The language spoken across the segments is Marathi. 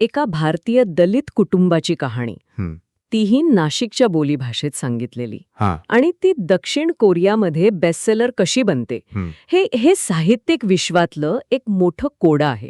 एका भारतीय दलित कुटुंबाची कहाणी. तीही नाशिकच्या बोलीभाषेत सांगितलेली. आणि ती दक्षिण कोरियामध्ये बेस्टसेलर कशी बनते? हं. हे साहित्यिक विश्वातलं एक मोठं कोडं आहे.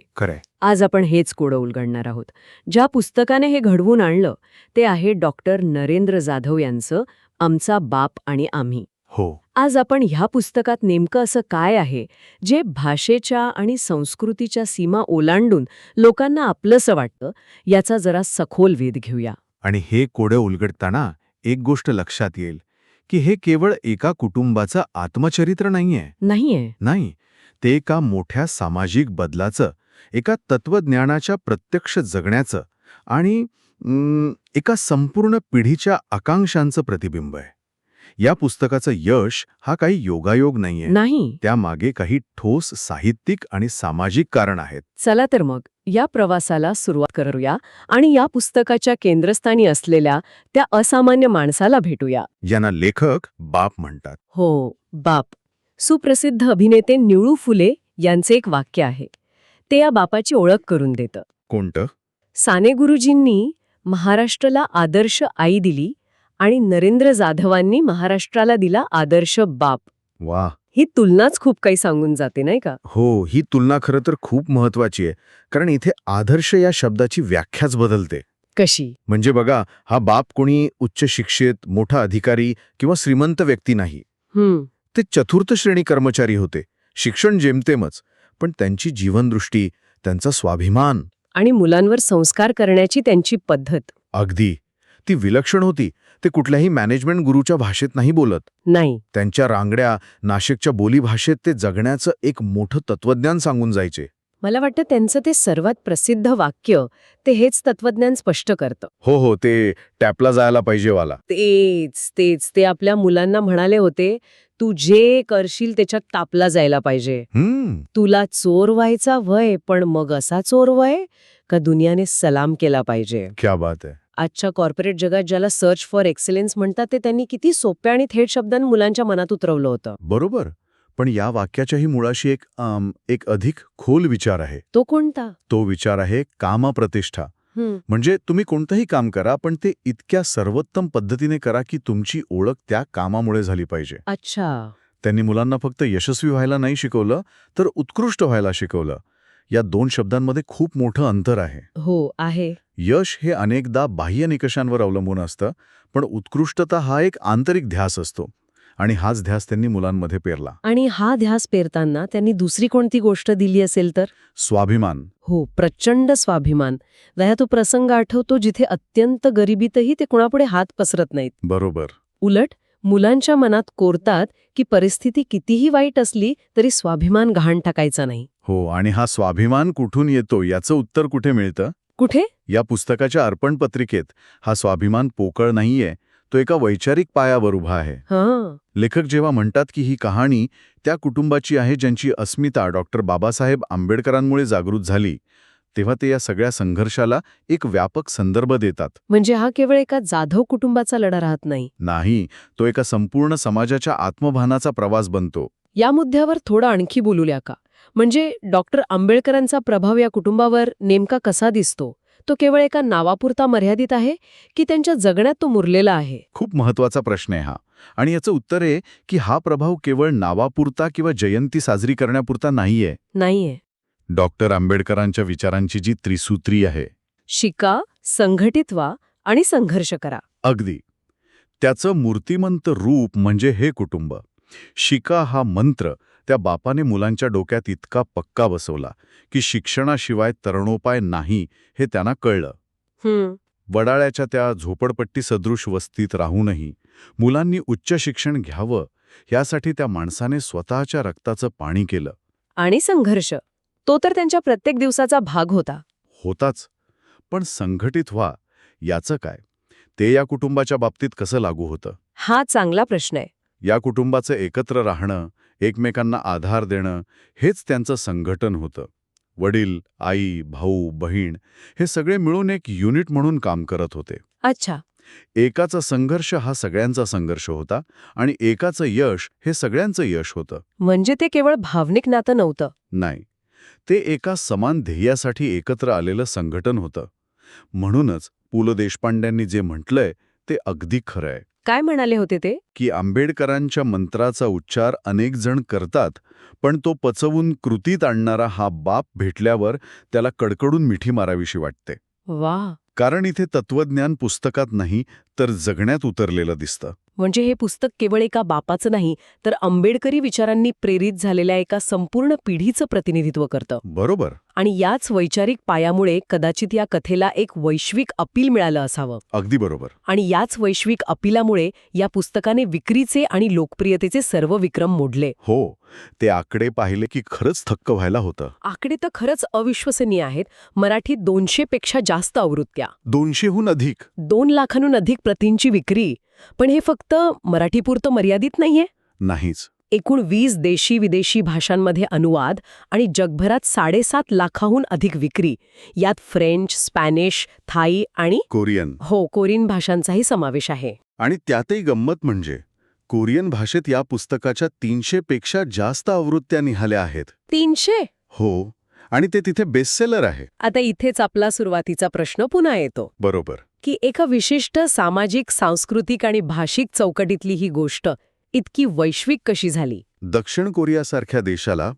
आज आपण हेच कोडं उलगडणार आहोत. ज्या पुस्तकाने हे घडवून आणलं ते आहे डॉक्टर नरेंद्र जाधव यांचं आमचा बाप आणि आम्ही. हो. आज आपण ह्या पुस्तकात नेमकं असं काय आहे जे भाषेच्या आणि संस्कृतीच्या सीमा ओलांडून लोकांना आपलंसं वाटतं याचा जरा सखोल वेध घेऊया. आणि हे कोडं उलगडताना एक गोष्ट लक्षात येईल की हे केवळ एका कुटुंबाचं आत्मचरित्र नाहीये. नाहीये. नाही ते एका मोठ्या सामाजिक बदलाचं एका तत्वज्ञानाच्या प्रत्यक्ष जगण्याचं आणि एका संपूर्ण पिढीच्या आकांक्षांचं प्रतिबिंब आहे. या पुस्तकाचं यश हा काही योगायोग नाहीये. नाही. त्यामागे काही ठोस साहित्यिक आणि सामाजिक कारण आहेत. चला तर मग या प्रवासाला सुरुवात करूया आणि या पुस्तकाच्या केंद्रस्थानी असलेल्या त्या असामान्य माणसाला भेटूया. ज्यांना लेखक बाप म्हणतात. हो बाप. सुप्रसिद्ध अभिनेते निळू फुले यांचे एक वाक्य आहे. ते या बापाची ओळख करून देतं. कोणतं? साने गुरुजींनी महाराष्ट्राला आदर्श आई दिली आणि नरेंद्र जाधवांनी महाराष्ट्राला दिला आदर्श बाप. वा. ही तुलनाच खूप काही सांगून जाते नाही का? हो ही तुलना खरं तर खूप महत्वाची आहे. कारण इथे आदर्श या शब्दाची व्याख्याच बदलते. कशी? म्हणजे बघा हा बाप कोणी उच्च शिक्षित मोठा अधिकारी किंवा श्रीमंत व्यक्ती नाही. ते चतुर्थ श्रेणी कर्मचारी होते. शिक्षण जेमतेमच पण त्यांची जीवनदृष्टी त्यांचा स्वाभिमान. आणि मुलांवर संस्कार करण्याची त्यांची पद्धत. अगदी. ती विलक्षण होती. ते कुठल्याही मॅनेजमेंट गुरूच्या भाषेत नाही बोलत. नाही. त्यांच्या रांगड्या नाशिकच्या बोलीभाषेत ते जगण्याचं एक मोठं तत्वज्ञान सांगून जायचे. मला वाटतं त्यांचं ते सर्वात प्रसिद्ध वाक्य ते हेच तत्वज्ञान स्पष्ट करतं. हो हो ते टॅपला जायला पाहिजे वाला. तेच तेच ते आपल्या मुलांना म्हणाले होते तू जे करशील त्याच्यात तापला जायला पाहिजे. हम्म. तुला चोर व्हायचा वय पण मग असा चोर वय का दुनियाने सलाम केला पाहिजे? क्या बात आहे. आजच्या कॉर्पोरेट जगात ज्याला सर्च फॉर एक्सलन्स म्हणतात ते त्यांनी किती सोप्या आणि थेट शब्दांनी मुलांच्या मनात उतरवलं होतं. बरोबर. पण या वाक्याच्याही मुळाशी एक एक अधिक खोल विचार आहे. तो कोणता? तो विचार आहे कामप्रतिष्ठा. हं, म्हणजे तुम्ही कोणतंही काम करा पण ते इतक्या सर्वोत्तम पद्धतीने करा की तुमची ओळख त्या कामामुळे झाली पाहिजे. अच्छा. त्यांनी मुलांना फक्त यशस्वी व्हायला नाही शिकवलं तर उत्कृष्ट व्हायला शिकवलं. या दोन शब्दांमध्ये खूप मोठं अंतर आहे. हो आहे. यश हे अनेकदा बाह्य निकषांवर अवलंबून असतं पण उत्कृष्टता हा एक आंतरिक ध्यास असतो आणि हाच ध्यास त्यांनी मुलांमध्ये पेरला. आणि हा ध्यास पेरताना त्यांनी दुसरी कोणती गोष्ट दिली असेल तर? स्वाभिमान. हो प्रचंड स्वाभिमान. वया तो प्रसंग आठवतो जिथे अत्यंत गरिबीतही ते कुणापुढे हात पसरत नाहीत. बरोबर. उलट मुलांच्या मनात कोरतात की परिस्थिती कितीही वाईट असली तरी स्वाभिमान घाण टाकायचा नाही. हो आणि हा स्वाभिमान कुठून येतो याचं उत्तर कुठे मिळतं? कुठे? या पुस्तकाच्या अर्पण पत्रिकेत हा स्वाभिमान पोकळ नाहीये तो एका वैचारिक पायावर उभा आहे. हां. लेखक जेव्हा म्हणतात की ही कहाणी त्या कुटुंबाची आहे ज्यांची अस्मिता डॉक्टर बाबासाहेब आंबेडकरांमुळे जागृत झाली तेव्हा ते या सगळ्या संघर्षाला एक व्यापक संदर्भ देतात. म्हणजे हा केवळ एका जाधव कुटुंबाचा लढा राहत नाही. नाही तो एका संपूर्ण समाजाच्या आत्मभानाचा प्रवास बनतो. या मुद्द्यावर थोडं आणखी बोलूया का? म्हणजे डॉक्टर आंबेडकरांचा प्रभाव या कुटुंबावर नेमका कसा दिसतो? तो केवळ एका नावापुरता मर्यादित आहे की त्यांच्या जगण्यात तो मुरलेला आहे? खूप महत्त्वाचा प्रश्न आहे हा. आणि याचं उत्तर आहे की हा प्रभाव केवळ नावापुरता किंवा जयंती साजरी करण्यापुरता नाहीये. नाहीये. डॉक्टर आंबेडकरांच्या विचारांची जी त्रिसूत्री आहे. शिका संघटित व्हा आणि संघर्ष करा. अगदी. त्याचं मूर्तिमंत रूप म्हणजे हे कुटुंब. शिका हा मंत्र त्या बापाने मुलांच्या डोक्यात इतका पक्का बसवला की शिक्षणाशिवाय तरणोपाय नाही हे त्यांना कळलं. वडाळ्याच्या त्या झोपडपट्टी सदृश वस्तीत राहूनही मुलांनी उच्च शिक्षण घ्यावं यासाठी त्या माणसाने स्वतःच्या रक्ताचं पाणी केलं. आणि संघर्ष. तो तर त्यांच्या प्रत्येक दिवसाचा भाग होता. होताच. पण संघटित व्हा याचं काय? ते या कुटुंबाच्या बाबतीत कसं लागू होतं? हा चांगला प्रश्न आहे. या कुटुंबाचं एकत्र राहणं एकमेकांना आधार देणं हेच त्यांचं संघटन होतं. वडील आई भाऊ बहीण हे सगळे मिळून एक युनिट म्हणून काम करत होते. अच्छा. एकाचा संघर्ष हा सगळ्यांचा संघर्ष होता आणि एकाचं यश हे सगळ्यांचं यश होतं. म्हणजे ते केवळ भावनिक नातं नव्हतं? नाही. ते एका समान ध्येयासाठी एकत्र आलेलं संघटन होतं. म्हणूनच पु ल देशपांड्यांनी जे म्हटलंय ते अगदी खरं आहे काय म्हणाले होते ते? की आंबेडकरांच्या मंत्राचा उच्चार अनेक जण करतात पण तो पचवून कृतीत आणणारा हा बाप भेटल्यावर त्याला कडकडून मिठी मारावीशी वाटते. वा. कारण इथे तत्वज्ञान पुस्तकात नाही तर जगण्यात उतरलेलं दिसतं. म्हणजे हे पुस्तक केवळ एका बापाचं नाही तर आंबेडकरी विचारांनी प्रेरित झालेल्या एका संपूर्ण पिढीचं प्रतिनिधित्व करतं. बरोबर. आणि याच वैचारिक पायामुळे कदाचित या कथेला एक वैश्विक अपील मिळालं असावं. अगदी बरोबर. आणि याच वैश्विक अपिलामुळे या पुस्तकाने विक्रीचे आणि लोकप्रियतेचे सर्व विक्रम मोडले. हो ते आकडे पाहिले की खरंच थक्क व्हायला होतं. आकडे तर खरंच अविश्वसनीय आहेत. मराठीत दोनशे पेक्षा जास्त आवृत्त्या. दोनशेहून अधिक. दोन लाखांहून अधिक प्रतींची विक्री पण हे फक्त मराठीपुरतं मर्यादित नाहीये? नाहीच. एकूण वीस देशी विदेशी भाषांमध्ये अनुवाद आणि जगभरात साडेसात लाखाहून अधिक विक्री यात फ्रेंच स्पॅनिश थाई आणि कोरियन. हो कोरियन भाषांचाही समावेश आहे. आणि त्यातही गंमत म्हणजे कोरियन भाषेत या पुस्तकाच्या तीनशे पेक्षा जास्त आवृत्त्या निघाल्या आहेत. तीनशे? हो. आणि ते तिथे बेस्टसेलर आहे. आता इथेच आपला सुरुवातीचा प्रश्न पुन्हा येतो. बरोबर. की एका विशिष्ट सामाजिक सांस्कृतिक आणि भाषिक चौकटीतली ही गोष्ट इतकी वैश्विक कशी झाली? दक्षिण कोरियासारख्या देशाला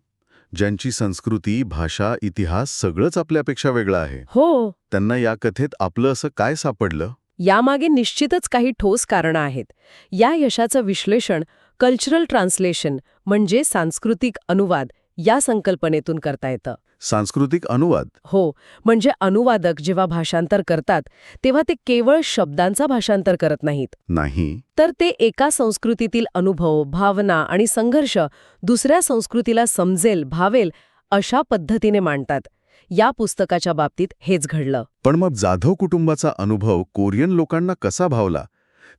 ज्यांची संस्कृती भाषा इतिहास सगळंच आपल्यापेक्षा वेगळं आहे हो. त्यांना या कथेत आपलं असं काय सापडलं? यामागे निश्चितच काही ठोस कारणं आहेत. या यशाचं विश्लेषण कल्चरल ट्रान्सलेशन म्हणजे सांस्कृतिक अनुवाद या संकल्पनेतून करता येतं. सांस्कृतिक अनुवाद. हो म्हणजे अनुवादक जेव्हा भाषांतर करतात तेव्हा ते केवळ शब्दांचा भाषांतर करत नाहीत. नाही. तर ते एका संस्कृतीतील अनुभव भावना आणि संघर्ष दुसऱ्या संस्कृतीला समजेल भावेल अशा पद्धतीने मांडतात. या पुस्तकाच्या बाबतीत हेच घडलं. पण मग जाधव कुटुंबाचा अनुभव कोरियन लोकांना कसा भावला?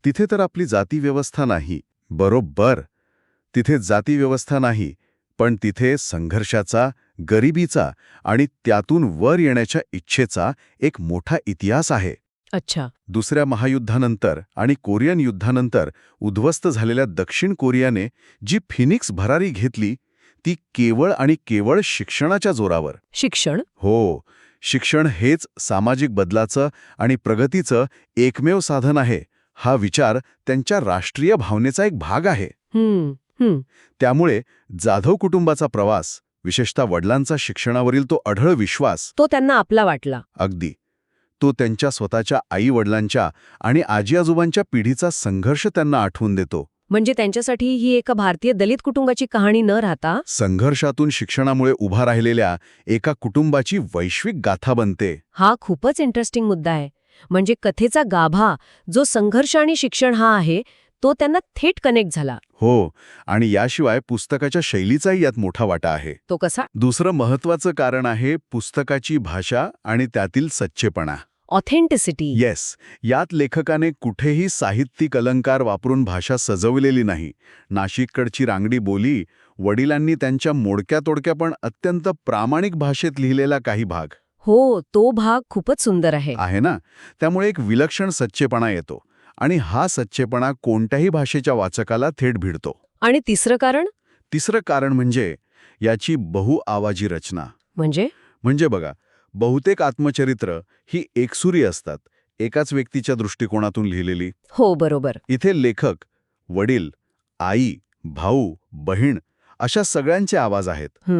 तिथे तर आपली जातीव्यवस्था नाही. बरोबर. तिथे जातीव्यवस्था नाही. पण तिथे संघर्षाचा गरिबीचा आणि त्यातून वर येण्याच्या इच्छेचा एक मोठा इतिहास आहे. अच्छा. दुसऱ्या महायुद्धानंतर आणि कोरियन युद्धानंतर उद्ध्वस्त झालेल्या दक्षिण कोरियाने जी फिनिक्स भरारी घेतली ती केवळ आणि केवळ शिक्षणाच्या जोरावर. शिक्षण? हो शिक्षण हेच सामाजिक बदलाचं आणि प्रगतीचं एकमेव साधन आहे. हा विचार त्यांच्या राष्ट्रीय भावनेचा एक भाग आहे. त्यामुळे जाधव कुटुंबाचा प्रवास विशेषतः वडिलांचा शिक्षणावरील तो अढळ विश्वास तो त्यांना आपला वाटला. अगदी. तो त्यांच्या स्वतःच्या आई-वडिलांच्या आणि आजी-आजोबांच्या पिढीचा संघर्ष त्यांना आठवून देतो. म्हणजे त्यांच्यासाठी ही एका भारतीय दलित कुटुंबाची कहाणी न राहता संघर्षातून शिक्षणामुळे उभा राहिलेल्या एका कुटुंबाची वैश्विक गाथा बनते. हा खूपच इंटरेस्टिंग मुद्दा आहे. म्हणजे कथेचा गाभा जो संघर्ष आणि शिक्षण हा आहे तो त्यांना थेट कनेक्ट झाला. हो आणि याशिवाय पुस्तकाच्या शैलीचाही यात मोठा वाटा आहे. तो कसा? दुसरं महत्वाचं कारण आहे पुस्तकाची भाषा आणि त्यातील सच्चेपणा. ऑथेंटिसिटी येस यात लेखकाने कुठेही साहित्यिक अलंकार वापरून भाषा सजवलेली नाही. नाशिककडची रांगडी बोली वडिलांनी त्यांच्या मोडक्या तोडक्या पण अत्यंत प्रामाणिक भाषेत लिहिलेला काही भाग. हो तो भाग खूपच सुंदर आहे. आहे ना? त्यामुळे एक विलक्षण सच्चेपणा येतो. आणि हा सच्चेपणा कोणत्याही भाषेच्या वाचकाला थेट भिडतो. आणि तिसरं कारण? तिसरं कारण म्हणजे याची बहुआवाजी रचना. म्हणजे? म्हणजे बघा बहुतेक आत्मचरित्र ही एकसुरी असतात एकाच व्यक्तीच्या दृष्टिकोनातून लिहिलेली. हो बरोबर. इथे लेखक वडील आई भाऊ बहीण अशा सगळ्यांचे आवाज आहेत.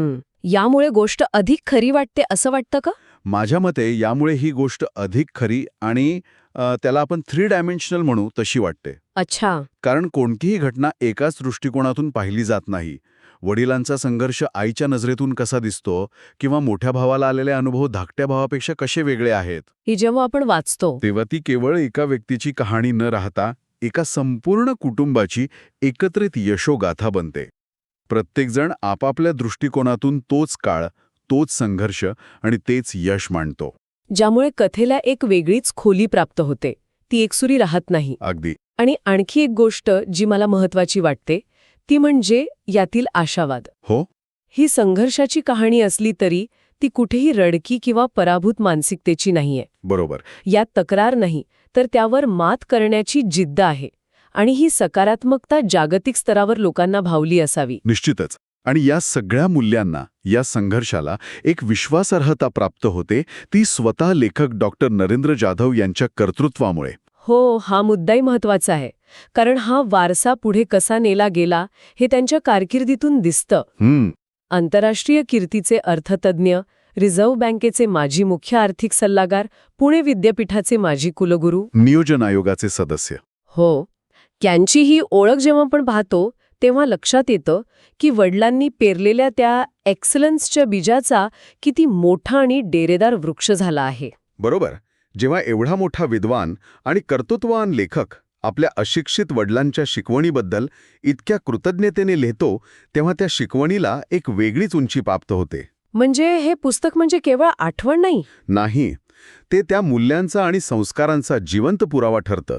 यामुळे गोष्ट अधिक खरी वाटते असं वाटतं का? माझ्या मते यामुळे ही गोष्ट अधिक खरी आणि त्याला आपण थ्री डायमेन्शनल म्हणू तशी वाटते. अच्छा. कारण कोणतीही घटना एकाच दृष्टिकोनातून पाहिली जात नाही. वडिलांचा संघर्ष आईच्या नजरेतून कसा दिसतो किंवा मोठ्या भावाला आलेले अनुभव धाकट्या भावापेक्षा कसे वेगळे आहेत? ही जेव्हा आपण वाचतो. तेव्हा ती केवळ एका व्यक्तीची कहाणी न राहता एका संपूर्ण कुटुंबाची एकत्रित यशोगाथा बनते. प्रत्येकजण आपापल्या दृष्टिकोनातून तोच काळ तोच संघर्ष आणि तेच यश मांडतो. ज्यामुळे कथेला एक वेगळीच खोली प्राप्त होते. ती एकसुरी राहत नाही. अगदी. आणि आणखी एक गोष्ट जी मला महत्वाची वाटते ती म्हणजे यातील आशावाद. हो? ही संघर्षाची कहाणी असली तरी ती कुठेही रडकी किंवा पराभूत मानसिकतेची नाहीये. बरोबर. यात तक्रार नाही तर त्यावर मात करण्याची जिद्द आहे. आणि ही सकारात्मकता जागतिक स्तरावर लोकांना भावली असावी. निश्चितच. आणि या सगळ्या मूल्यांना या संघर्षाला एक विश्वासार्हता प्राप्त होते ती स्वतः लेखक डॉक्टर नरेंद्र जाधव यांच्या कर्तृत्वामुळे. हो हा मुद्दाही महत्त्वाचा आहे. कारण हा वारसा पुढे कसा नेला गेला हे त्यांच्या कारकिर्दीतून दिसतं. आंतरराष्ट्रीय कीर्तीचे अर्थतज्ञ रिझर्व्ह बँकेचे माजी मुख्य आर्थिक सल्लागार पुणे विद्यापीठाचे माजी कुलगुरू. नियोजन आयोगाचे सदस्य. हो. त्यांची ही ओळख जेव्हा आपण पाहतो तेव्हा लक्षात येतं की वडिलांनी पेरलेल्या त्या एक्सलन्सच्या बीजाचा किती मोठा आणि डेरेदार वृक्ष झाला आहे. बरोबर. जेव्हा एवढा मोठा विद्वान आणि कर्तृत्ववान लेखक आपल्या अशिक्षित वडिलांच्या शिकवणीबद्दल इतक्या कृतज्ञतेने लिहितो तेव्हा त्या शिकवणीला एक वेगळीच उंची प्राप्त होते. म्हणजे हे पुस्तक म्हणजे केवळ आठवण नाही? नाही. ते त्या मूल्यांचा आणि संस्कारांचा जिवंत पुरावा ठरतं.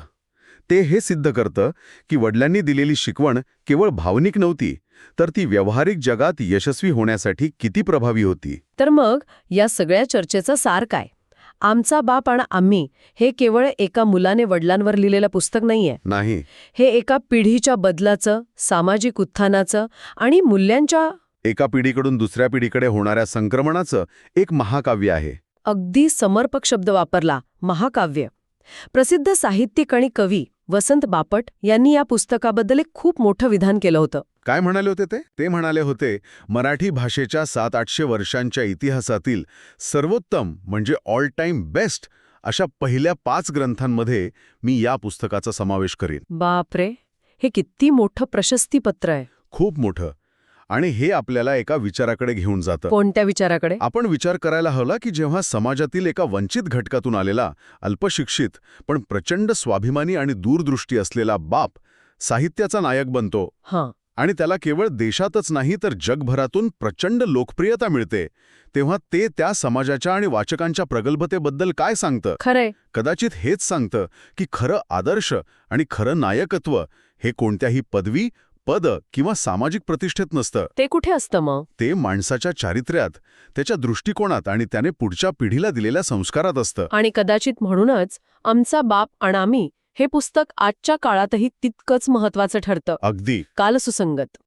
ते हे सिद्ध करतं की वडिलांनी दिलेली शिकवण केवळ भावनिक नव्हती तर ती व्यावहारिक जगात यशस्वी होण्यासाठी किती प्रभावी होती. तर मग या सगळ्या चर्चेचा सार काय? आमचा बाप आणि आम्ही हे केवळ एका मुलाने वडिलांवर लिहिलेलं पुस्तक नाहीये. नाही. हे एका पिढीच्या बदलाचं सामाजिक उत्थानाचं आणि मूल्यांच्या एका पिढीकडून दुसऱ्या पिढीकडे होणाऱ्या संक्रमणाचं एक महाकाव्य आहे. अगदी समर्पक शब्द वापरला महाकाव्य. प्रसिद्ध साहित्यिक आणि कवी वसंत बापट यांनी या पुस्तकाबद्दल एक खूप मोठं विधान केलं होतं. काय म्हणाले होते ते? ते म्हणाले होते मराठी भाषेच्या सात आठशे वर्षांच्या इतिहासातील सर्वोत्तम म्हणजे ऑल टाइम बेस्ट अशा पहिल्या पाच ग्रंथांमध्ये मी या पुस्तकाचा समावेश करीन. बापरे! हे किती मोठं प्रशस्तीपत्र आहे. खूप मोठं. आणि हे आपल्याला एका विचाराकडे घेऊन जातं. कोणत्या विचाराकडे? आपण विचार करायला हवा की जेव्हा समाजातील एका वंचित घटकातून आलेला अल्पशिक्षित पण प्रचंड स्वाभिमानी आणि दूरदृष्टी असलेला बाप साहित्याचा नायक बनतो. हां. आणि त्याला केवळ देशातच नाही तर जगभरातून प्रचंड लोकप्रियता मिळते. तेव्हा ते त्या समाजाच्या आणि वाचकांच्या प्रगल्भतेबद्दल काय सांगतं? खरंय. कदाचित हेच सांगतं की खरं आदर्श आणि खरं नायकत्व हे कोणत्याही पदवी पद किंवा सामाजिक प्रतिष्ठेत नसतं. ते कुठे असतं मग? ते माणसाच्या चारित्र्यात त्याच्या दृष्टिकोनात आणि त्याने पुढच्या पिढीला दिलेल्या संस्कारात असतं. आणि कदाचित म्हणूनच आमचा बाप आम्ही हे पुस्तक आजच्या काळातही तितकंच महत्वाचं ठरतं. अगदी. कालसुसंगत.